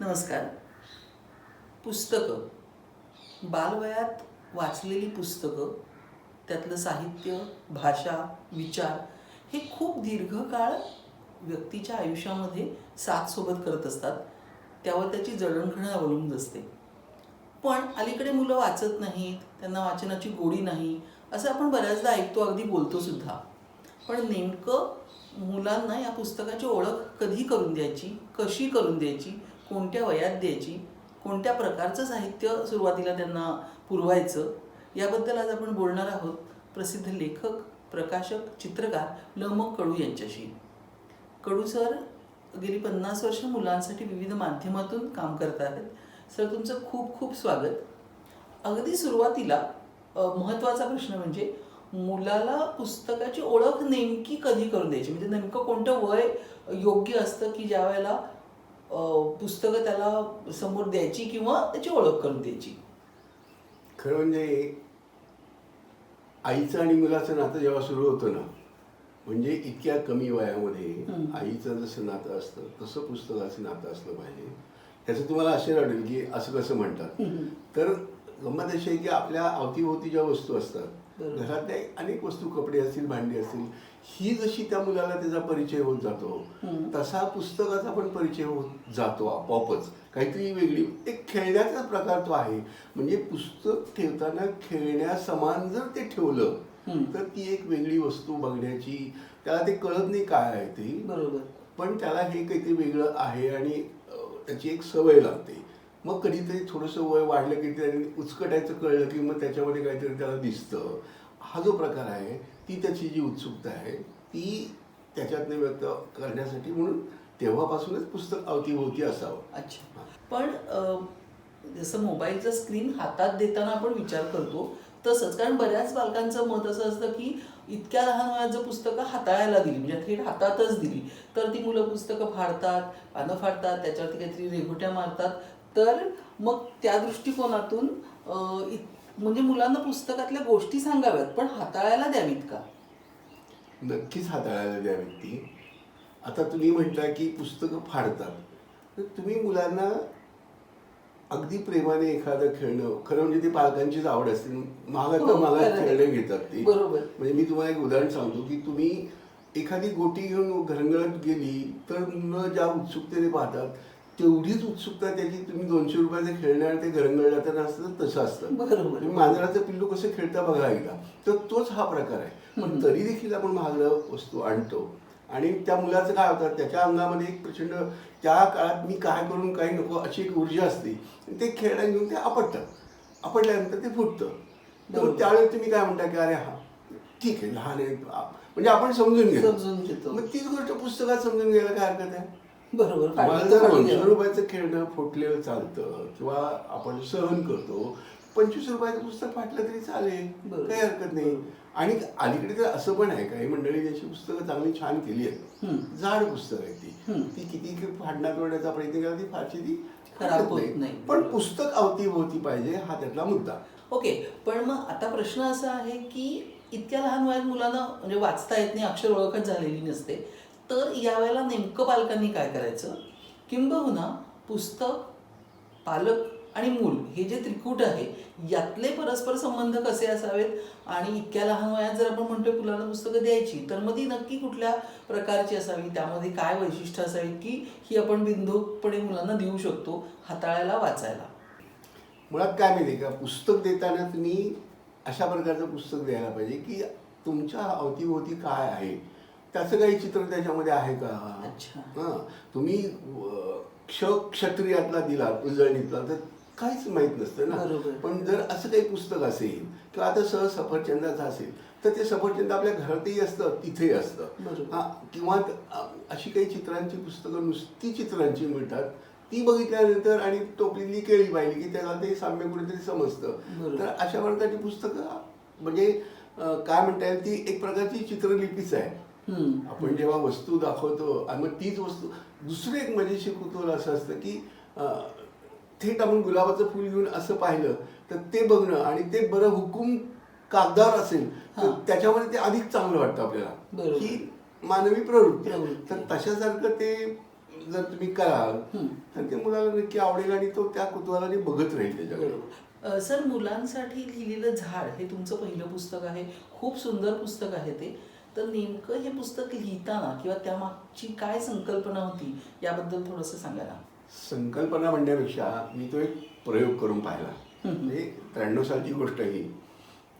नमस्कार. पुस्तकं. बालवयात वाचलेली पुस्तकं त्यातलं साहित्य भाषा विचार हे खूप दीर्घकाळ व्यक्तीच्या आयुष्यामध्ये साथ सोबत करत असतात. त्यावर त्याची जडणघडण अवलंबून असते. पण अलीकडे मुलं वाचत नाहीत त्यांना वाचनाची गोडी नाही असं आपण बऱ्याचदा ऐकतो अगदी बोलतो सुद्धा. पण नेमकं मुलांना या पुस्तकाची ओळख कधी करून द्यायची कशी करून द्यायची कोणत्या वयात द्यायची कोणत्या प्रकारचं साहित्य सुरुवातीला त्यांना पुरवायचं याबद्दल आज आपण बोलणार आहोत. प्रसिद्ध लेखक प्रकाशक चित्रकार ल म कडू यांच्याशी. कडू सर गेली पन्नास वर्ष मुलांसाठी विविध माध्यमातून काम करत आहेत सर तुमचं खूप खूप स्वागत. अगदी सुरुवातीला महत्त्वाचा प्रश्न म्हणजे मुलाला पुस्तकाची ओळख नेमकी कधी करून द्यायची? म्हणजे नेमकं कोणतं वय योग्य असतं की ज्या वेळेला पुस्तकं त्याला समोर द्यायची किंवा त्याची ओळख करून द्यायची खरं म्हणजे आईचं आणि मुलाचं नातं जेव्हा सुरू होतं ना म्हणजे इतक्या कमी वयामध्ये. आईचं जसं नातं असतं तसं पुस्तकाचं नातं असलं पाहिजे त्याचं तुम्हाला असे वाटेल की असं कसं म्हणतात. तर गंमत अशी आहे की आपल्या अवतीभोवती ज्या वस्तू असतात. घरातल्या अनेक वस्तू कपडे असतील भांडी असतील ही जशी त्या मुलाला त्याचा परिचय होत जातो. तसा पुस्तकाचा पण परिचय होत जातो आपोआपच. काहीतरी वेगळी एक खेळण्याचा प्रकार तो आहे. म्हणजे पुस्तक ठेवताना खेळण्यासमान जर ते ठेवलं. तर ती एक वेगळी वस्तू बघण्याची त्याला ते कळत नाही काय आहे ते. बरोबर. पण त्याला हे काहीतरी वेगळं आहे आणि त्याची एक सवय लागते. मग कधीतरी थोडंसं वय वाढलं की त्याने उचकटायचं कळलं की मग त्याच्यामध्ये काहीतरी त्याला दिसतं. हा जो प्रकार आहे ती त्याची जी उत्सुकता आहे ती त्याच्यातनं व्यक्त करण्यासाठी म्हणून तेव्हापासूनच पुस्तक अवतीभोवती असावं. अच्छा. पण जसं मोबाईलचं स्क्रीन हातात देताना आपण विचार करतो तसंच. कारण बऱ्याच बालकांचं मत असं असतं की इतक्या लहान वयात जर पुस्तकं हाताळायला दिली म्हणजे थेट हातातच दिली. तर ती मुलं पुस्तकं फाडतात पानं फाडतात त्याच्यावरती काहीतरी रेघोट्या मारतात. तर मग त्या दृष्टिकोनातून म्हणजे मुलांना पुस्तकातल्या गोष्टी सांगाव्यात पण हाताळायला द्यावीत का? नक्कीच हाताळायला द्या व्यक्ती आता तुम्ही म्हणता की पुस्तकं फाडतात. तर तुम्ही मुलांना अगदी प्रेमाने एखादं खेळणं खरं म्हणजे ती पालकांचीच आवड असते. मागात हो, मला. खेळणं घेतात ते. बरोबर. म्हणजे मी तुम्हाला एक उदाहरण सांगतो की तुम्ही एखादी गोटी घेऊन घरंगळत गेली तर मुलं ज्या उत्सुकतेने पाहतात तेवढीच उत्सुकता त्याची तुम्ही दोनशे रुपयाचं खेळणं आणि ते घरंगळ जाताना असतं तसं असतं. बरोबर. तुम्ही मांजराचं पिल्लू कसं खेळता बघा एकदा. तर तोच हा प्रकार आहे. पण तरी देखील आपण महागडं वस्तू आणतो. आणि त्या मुलाचं काय होतं त्याच्या अंगामध्ये एक प्रचंड त्या काळात मी काय करून काही नको अशी एक ऊर्जा असते. ते खेळण्या घेऊन ते आपटतात आपटल्यानंतर ते फुटतं. तर. त्यावेळेस तुम्ही काय म्हणता की अरे हा ठीक आहे लहान आहे म्हणजे आपण समजून घेतो. समजून घेतो. मग तीच गोष्ट पुस्तकात समजून घ्यायला काय हरकत आहे? बरोबर जर दोनशे. रुपयाचं खेळणं फुटलेलं चालतं किंवा आपण सहन करतो पंचवीस रुपयाचं पुस्तक फाटलं तरी चालेल. काही हरकत नाही आणि अलीकडे तर असं पण आहे काही मंडळी ज्याची पुस्तकं चांगली छान केली आहेत. जाड पुस्तक आहे ती. ती किती फाडण्यात तोडण्याचा प्रयत्न केला ती फारशी ती खराब होत नाही. पण. पुस्तक अवतीभोवती पाहिजे हा त्यातला मुद्दा ओके पण मग आता प्रश्न असा आहे की इतक्या लहान वयात मुलांना म्हणजे वाचता येत नाही अक्षर ओळखच झालेली नसते तर यावेळेला नेमकं पालकांनी काय करायचं? किंबहुना पुस्तक पालक आणि मूल हे जे त्रिकूट आहे यातले परस्पर संबंध कसे असावेत? आणि इतक्या लहान वयात जर आपण म्हणतोय मुलांना पुस्तकं द्यायची तर मग ती नक्की कुठल्या प्रकारची असावी? त्यामध्ये काय वैशिष्ट्य असावी की ही आपण बिंदूकपणे मुलांना देऊ शकतो हाताळायला वाचायला? मुळात काय माहिती आहे का? पुस्तक देताना तुम्ही अशा प्रकारचं पुस्तक द्यायला पाहिजे की तुमच्या अवतीभोवती काय आहे? त्याचं काही चित्र त्याच्यामध्ये आहे का अच्छा. हां तुम्ही क्ष क्षत्रियातला दिला उजळणीतला तर काहीच माहीत नसतं ना. पण जर असं काही पुस्तक असेल किंवा आता सहज सफरचंदाचं असेल तर ते सफरचंद आपल्या घरातही असतं तिथेही असतं. हां किंवा अशी काही चित्रांची पुस्तकं नुसती चित्रांची मिळतात ती बघितल्यानंतर आणि टोपलीतली केळी पाहिली की त्याला ते साम्य कुठेतरी समजतं. तर अशा प्रकारची पुस्तकं म्हणजे काय म्हणता येईल ती एक प्रकारची चित्रलिपीच आहे. आपण जेव्हा वस्तू दाखवतो आणि मग तीच वस्तू दुसरं एक मजेशीर कुतूहल असं असतं की थेट आपण गुलाबाचं फुल घेऊन असं पाहिलं तर ते बघणं आणि ते बरं हुकूम कागदावर असेल तर. त्याच्यामध्ये ते अधिक चांगलं वाटतं आपल्याला. ही मानवी प्रवृत्ती. तर तशासारखं ते जर तुम्ही कराल. तर ते मुलाला नक्की आवडेल आणि तो त्या कुतूहलाने बघत राहील त्याच्याकडे सर मुलांसाठी लिहिलेलं झाड हे तुमचं पहिलं पुस्तक आहे खूप सुंदर पुस्तक आहे ते तर नेमकं हे पुस्तक लिहिताना किंवा त्यामागची काय संकल्पना होती याबद्दल थोडंसं सांगा ना संकल्पना म्हणण्यापेक्षा मी तो एक प्रयोग करून पाहिला. म्हणजे त्र्याण्णव सालची गोष्ट आहे ही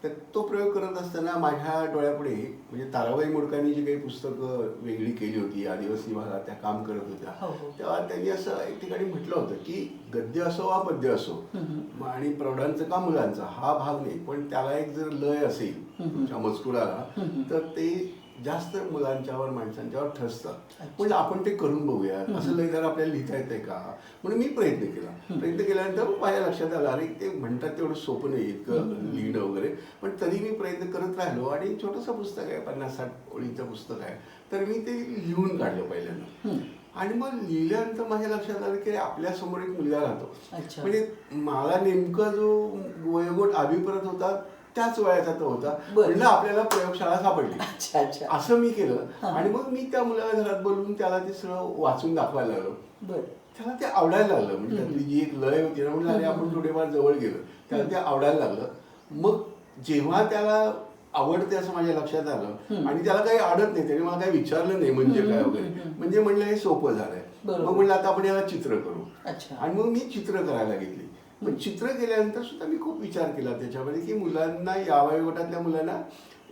तर तो प्रयोग करत असताना माझ्या डोळ्यापुढे म्हणजे ताराबाई मोडकांनी जी काही पुस्तकं वेगळी केली होती आदिवासी भागात त्या काम करत हो, होत्या हो. तेव्हा त्यांनी असं एक ठिकाणी म्हटलं होतं की गद्य असो वा पद्य असो आणि प्रौढांचं का मुलांचा हा भाग नाही पण त्याला एक जर लय असेल तुमच्या मजकुराला. तर ते जास्त मुलांच्यावर माणसांच्यावर ठसतात. म्हणजे आपण ते करून बघूया. असं लय जर आपल्याला लिहिता येतंय का म्हणून मी प्रयत्न केला. प्रयत्न केल्यानंतर माझ्या लक्षात आलं अरे ते म्हणतात तेवढं सोपं नाही इतकं. लिहिणं वगैरे पण तरी मी प्रयत्न करत राहिलो आणि छोटंसं पुस्तक आहे पन्नास साठ ओळीचं पुस्तक आहे तर मी ते लिहून काढलं पहिल्यांदा. आणि मग लिहिल्यानंतर माझ्या लक्षात आलं की आपल्यासमोर एक मुलगा राहतो. म्हणजे मला नेमका जो वयोगट अभिप्रत होता त्याच वयाचा तो होता. म्हणलं आपल्याला प्रयोगशाळा सापडली. असं मी केलं. आणि मग मी त्या मुलाला घरात बोलवून त्याला ते सगळं वाचून दाखवायला लागलो. त्याला ते आवडायला लागलं. म्हणजे. त्यातली जी एक लय होती ना? म्हणजे आपण. थोडेफार जवळ गेलो. त्याला ते आवडायला लागलं. मग जेव्हा त्याला आवडते असं माझ्या लक्षात आलं. आणि त्याला काही आवडत नाही त्याने मला काही विचारलं नाही म्हणजे काय वगैरे. म्हणजे म्हणलं हे सोपं झालंय. मग म्हणलं आता आपण याला चित्र करू. अच्छा. आणि मग मी चित्र करायला घेतली. पण चित्र केल्यानंतर सुद्धा मी खूप विचार केला त्याच्यामध्ये की मुलांना या वयोगटातल्या मुलांना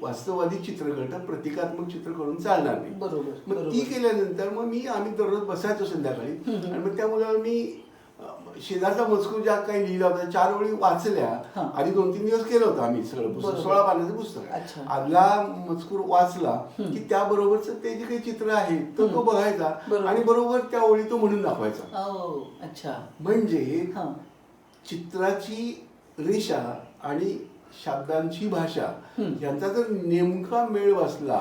वास्तववादी चित्र करणं प्रतिकात्मक चित्र करून चालणार नाही बरोबर मग ती केल्यानंतर मग मी आम्ही दररोज बसायचो संध्याकाळी. आणि मग त्या मुलाला मी शेजारचा मजकूर ज्या काही लिहिला होता चार ओळी वाचल्या. आधी दोन तीन दिवस केलं होतं आम्ही सगळं पुस्तक. सोळा पानाचं पुस्तक आदला मजकूर वाचला. की त्याबरोबरच ते जे काही चित्र आहे तर तो. बघायचा. आणि बरोबर त्या ओळी तो म्हणून दाखवायचा म्हणजे चित्राची रेषा आणि शब्दांची भाषा. यांचा जर नेमका मेळ बसला.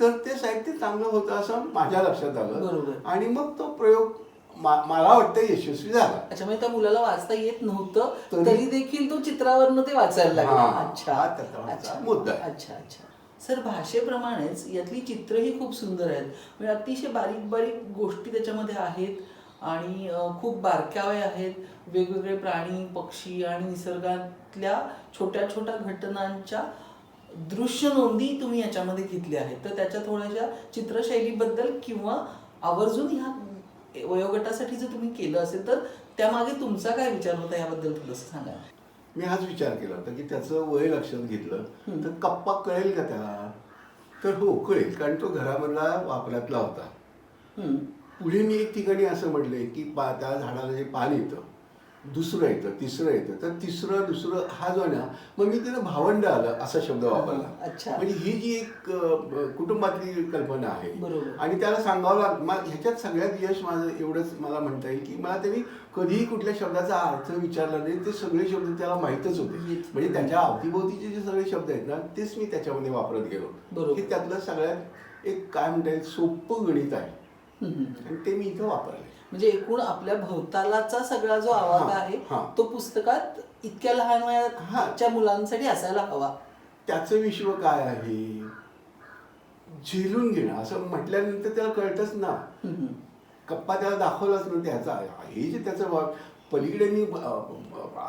तर ते साहित्य चांगलं होतं असं माझ्या लक्षात आलं बरोबर. आणि मग तो प्रयोग मला वाटतं यशस्वी झाला अच्छा म्हणजे त्या मुलाला वाचता येत नव्हतं तरी- देखील तो चित्रावरनं ते वाचायला लागला हा, अच्छा हा मुद्दा. अच्छा अच्छा सर भाषेप्रमाणेच यातली चित्रही खूप सुंदर आहेत म्हणजे अतिशय बारीक बारीक गोष्टी त्याच्यामध्ये आहेत आणि खूप बारकावे आहेत. वेगवेगळे प्राणी पक्षी आणि निसर्गातल्या छोट्या छोट्या घटनांच्या दृश्य नोंदी तुम्ही याच्यामध्ये घेतल्या आहेत. तर त्याच्या थोड्याशा चित्रशैलीबद्दल किंवा आवर्जून ह्या वयोगटासाठी जर तुम्ही केलं असेल तर त्यामागे तुमचा काय विचार होता याबद्दल थोडंसं सांगा. मी हाच विचार केला होता की त्याचं वय लक्षात घेतलं. तर कप्पा कळेल का त्याला? तर हो कळेल. कारण तो घरामधला वापरातला होता. पुढे मी एक ठिकाणी असं म्हटलंय की पा त्या झाडाला जे पान येतं दुसरं येतं तिसरं येतं तर तिसरं दुसरं हा जो आहे ना मग मी तिथं भावंड आलं असा शब्द वापरला अच्छा. म्हणजे ही जी एक अ, कुटुंबातली कल्पना आहे बरोबर. आणि त्याला सांगावं लाग मा- ह्याच्यात सगळ्यात यश माझं एवढंच मला म्हणता येईल की मला त्यांनी कधीही कुठल्या शब्दाचा अर्थ विचारला नाही ते सगळे शब्द त्याला माहीतच होते. म्हणजे त्याच्या अवतीभोवतीचे जे सगळे शब्द आहेत ना तेच मी त्याच्यामध्ये वापरत गेलो. की त्यातलं सगळ्यात एक काय म्हणता येईल सोपं गणित आहे. आणि ते मी इथं वापरले म्हणजे एकूण आपल्या भोवतालाचा सगळा जो आवाज आहे. तो पुस्तकात इतक्या लहान वयाच्या मुलांसाठी असायला हवा. त्याचं विश्व काय आहे? झेलून घेणं असं म्हटल्यानंतर त्याला कळतच ना. कप्पा त्याला दाखवलाच ना त्याचा हे जे त्याचं पलीकडे मी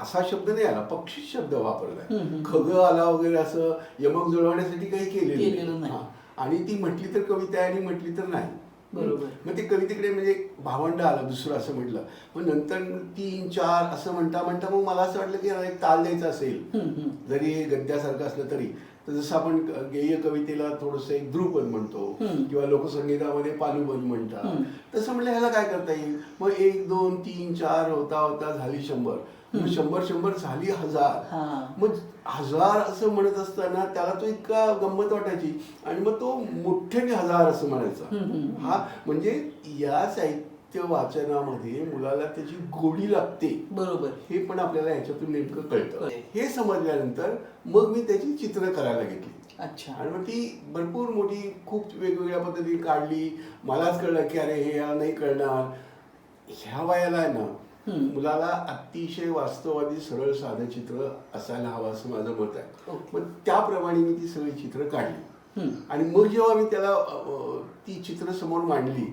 असा शब्द नाही आला पक्षी शब्द वापरलाय. खग आला वगैरे असं यमक जुळवण्यासाठी काही केलेलं नाही. आणि ती म्हटली तर कविता आहे आणि म्हटली तर नाही. बरोबर. मग ते कवितेकडे म्हणजे भावंड आलं दुसरं असं म्हटलं मग नंतर तीन चार असं म्हणता म्हणता मग मला असं वाटलं की एक ताल द्यायचा असेल. जरी गद्यासारखं असलं तरी तर जसं आपण गेय कवितेला थोडंसं एक ध्रुपद म्हणतो. किंवा लोकसंगीतामध्ये पालुबद म्हणतात. तसं म्हणलं ह्याला काय करता येईल मग एक दोन तीन चार होता होता झाली शंभर शंभर शंभर झाली हजार. मग हजार असं म्हणत असताना त्याला तो इतका गंमत वाटायची. आणि मग तो मोठ्याने हजार असं म्हणायचा. हा म्हणजे या साहित्य वाचनामध्ये मुलाला त्याची गोडी लागते. बरोबर. हे पण आपल्याला ह्याच्यातून नेमकं कळतं. हे समजल्यानंतर मग मी त्याची चित्र करायला घेतली. अच्छा. आणि मग ती भरपूर मोठी खूप वेगवेगळ्या पद्धतीने काढली. मलाच कळलं की अरे हे नाही कळणार. ह्या वयाला आहे ना. मुलाला अतिशय वास्तववादी सरळ साधं चित्र असायला हवं असं माझं मत आहे. मग त्याप्रमाणे मी ती सगळी चित्र काढली. आणि मग जेव्हा मी त्याला ती चित्र समोर मांडली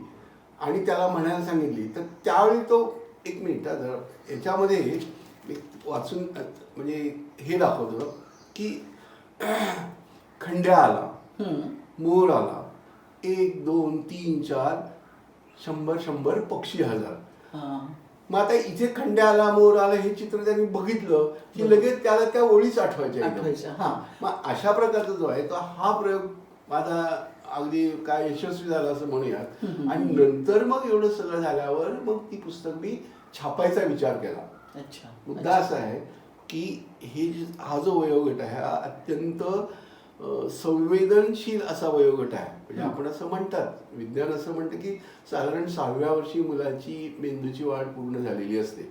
आणि त्याला म्हणायला सांगितली तर त्यावेळी तो एक मिनिट याच्यामध्ये वाचून म्हणजे हे दाखवतो की खंड्या आला. मोर आला एक दोन तीन चार शंभर शंभर पक्षी हजार. मग आता इथे खंड्या आला मोर आला हे चित्र त्यांनी बघितलं की लगेच त्याला त्या ओळीच आठवायच्या. हा. मग अशा प्रकारचा जो आहे तो हा प्रयोग माझा अगदी काय यशस्वी झाला असं म्हणूयात. आणि नंतर मग एवढं सगळं झाल्यावर मग ती पुस्तक मी छापायचा विचार केला. अच्छा मुद्दा असा आहे की हे हा जो वयोगट आहे हा अत्यंत संवेदनशील असा वयोगट आहे म्हणजे. आपण असं म्हणतात विज्ञान असं म्हणतं की साधारण सहाव्या वर्षी मुलाची मेंदूची वाढ पूर्ण झालेली असते.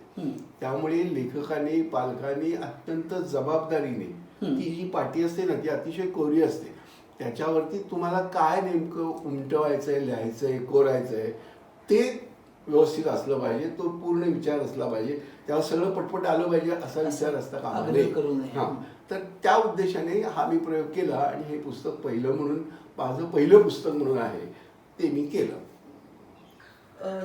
त्यामुळे लेखकाने पालकांनी अत्यंत जबाबदारीने. ती जी पाटी असते ना ती अतिशय कोरी असते त्याच्यावरती तुम्हाला काय नेमकं उमटवायचंय लिहायचंय कोरायचंय ते व्यवस्थित असलं पाहिजे तो पूर्ण विचार असला पाहिजे त्यावर सगळं पटपट आलं पाहिजे असा विचार असता कामा नये. तर त्या उद्देशाने हा मी प्रयोग केला आणि हे पुस्तक पहिलं म्हणून माझं पहिलं पुस्तक म्हणून आहे ते मी केलं.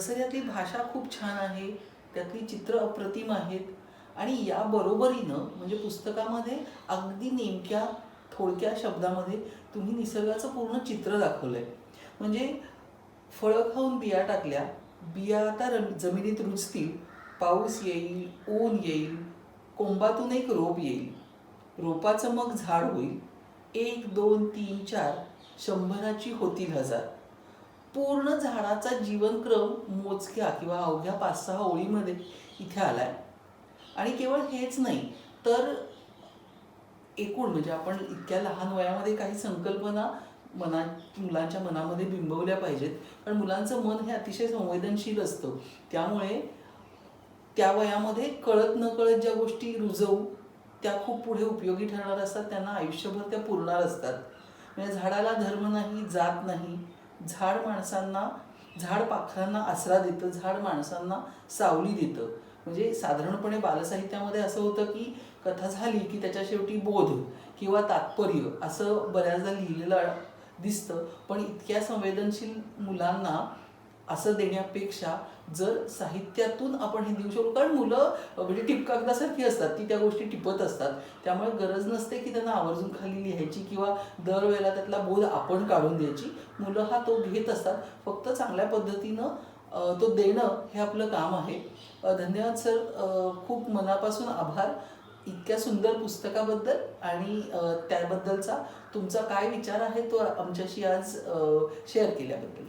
सर यातली भाषा खूप छान आहे त्यातली चित्र अप्रतिम आहेत आणि या बरोबरीनं म्हणजे पुस्तकामध्ये अगदी नेमक्या थोडक्या शब्दामध्ये तुम्ही निसर्गाचं पूर्ण चित्र दाखवलंय. म्हणजे फळं खाऊन बिया टाकल्या बिया आता रम जमिनीत रुजतील पाऊस येईल ऊन येईल कोंबातून एक रोप येईल. रोपाचं मग झाड होईल. एक दोन तीन चार शंभराची होतील हजार. पूर्ण झाडाचा जीवनक्रम मोजक्या किंवा अवघ्या पाच सहा ओळीमध्ये इथे आलाय. आणि केवळ हेच नाही तर एकूण म्हणजे आपण इतक्या लहान वयामध्ये काही संकल्पना मना मुलांच्या मनामध्ये बिंबवल्या पाहिजेत. कारण मुलांचं मन हे अतिशय संवेदनशील असतं. त्यामुळे त्या वयामध्ये कळत न कळत ज्या गोष्टी रुजवू त्या खूप पुढे उपयोगी ठरणार असतात त्यांना आयुष्यभर त्या पुरणार असतात. म्हणजे झाडाला धर्म नाही जात नाही झाड माणसांना झाड पाखरांना आसरा देतं झाड माणसांना सावली देतं. म्हणजे साधारणपणे बालसाहित्यामध्ये असं होतं की कथा झाली की त्याच्या शेवटी बोध किंवा तात्पर्य असं बऱ्याचदा लिहिलेलं दिसतं. पण इतक्या संवेदनशील मुलांना असं देण्यापेक्षा जर साहित्यातून आपण हे देऊ शकतो. कारण मुलं म्हणजे टिपकागदासारखी असतात ती त्या गोष्टी टिपत असतात. त्यामुळे गरज नसते की त्यांना आवर्जून खाली लिहायची किंवा दरवेळेला त्यातला बोध आपण काढून द्यायची. मुलं हा तो घेत असतात. फक्त चांगल्या पद्धतीनं तो देणं हे आपलं काम आहे. धन्यवाद सर. खूप मनापासून आभार इतक्या सुंदर पुस्तकाबद्दल आणि त्याबद्दलचा तुमचा काय विचार आहे तो आमच्याशी आज शेअर केल्याबद्दल.